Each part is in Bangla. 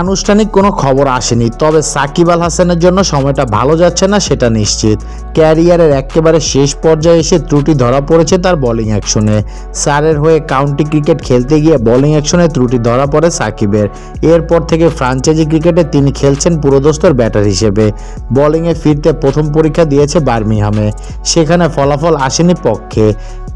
আনুষ্ঠানিক কোনো খবর আসেনি, তবে সাকিব আল হাসানের জন্য সময়টা ভালো যাচ্ছে না সেটা নিশ্চিত। ক্যারিয়ারের একেবারে শেষ পর্যায়ে এসে ত্রুটি ধরা পড়েছে তার বোলিং অ্যাকশনে সারের হয়ে কাউন্টি ক্রিকেট খেলতে গিয়ে বোলিং অ্যাকশনে ত্রুটি ধরা পড়ে সাকিবের। এরপর থেকে ফ্রাঞ্চাইজি ক্রিকেটে তিনি খেলছেন পুরোদস্তর ব্যাটার হিসেবে। বোলিংয়ে ফিরতে প্রথম পরীক্ষা দিয়েছে বার্মিংহামে। সেখানে ফলাফল আসেনি পক্ষে।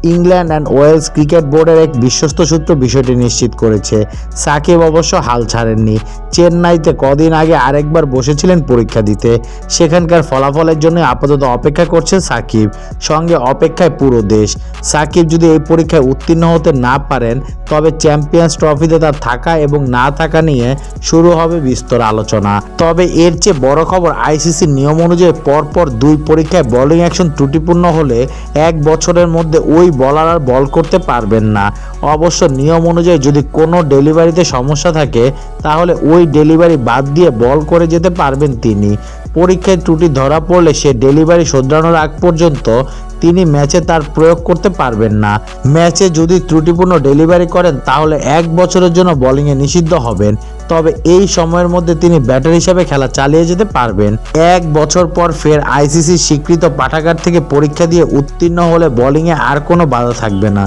ইংল্যান্ড অ্যান্ড ওয়েলস ক্রিকেট বোর্ডের এক বিশ্বস্ত সূত্র বিষয়টি নিশ্চিত করেছে। সাকিব অবশ্য হাল ছাড়েননি। চেন্নাইতে কদিন আগে আরেকবার বসেছিলেন পরীক্ষা দিতে। সেখানকার ফলাফলের জন্য আপাতত অপেক্ষা করছে সাকিব। সঙ্গে অপেক্ষায় পুরো দেশ। সাকিব যদি এই পরীক্ষায় উত্তীর্ণ হতে না পারেন, তবে চ্যাম্পিয়ন্স ট্রফিতে তার থাকা এবং না থাকা নিয়ে শুরু হবে বিস্তর আলোচনা। তবে এর চেয়ে বড় খবর আইসিসির নিয়ম অনুযায়ী পরপর দুই পরীক্ষায় বোলিং অ্যাকশন ত্রুটিপূর্ণ হলে এক বছরের মধ্যে ওই বলার আর বল করতে পারবেন না। অবশ্য নিয়ম অনুযায়ী যদি কোনো ডেলিভারিতে সমস্যা থাকে, তাহলে ওই ডেলিভারি বাদ দিয়ে বল করে যেতে পারবেন তিনি। পরীক্ষায় ত্রুটি ধরা পড়লে সে ডেলিভারি শোধরানোর আগ পর্যন্ত তিনি ম্যাচে তার প্রয়োগ করতে পারবেন না। ম্যাচে যদি ত্রুটিপূর্ণ ডেলিভারি করেন, তাহলে এক বছরের জন্য বোলিংয়ে নিষিদ্ধ হবেন। তবে এই সময়ের মধ্যে তিনি ব্যাটার হিসেবে খেলা চালিয়ে যেতে পারবেন। এক বছর পর ফের আইসিসি স্বীকৃত পাঠাগার থেকে পরীক্ষা দিয়ে উত্তীর্ণ হলে বোলিংয়ে আর কোনো বাধা থাকবে না।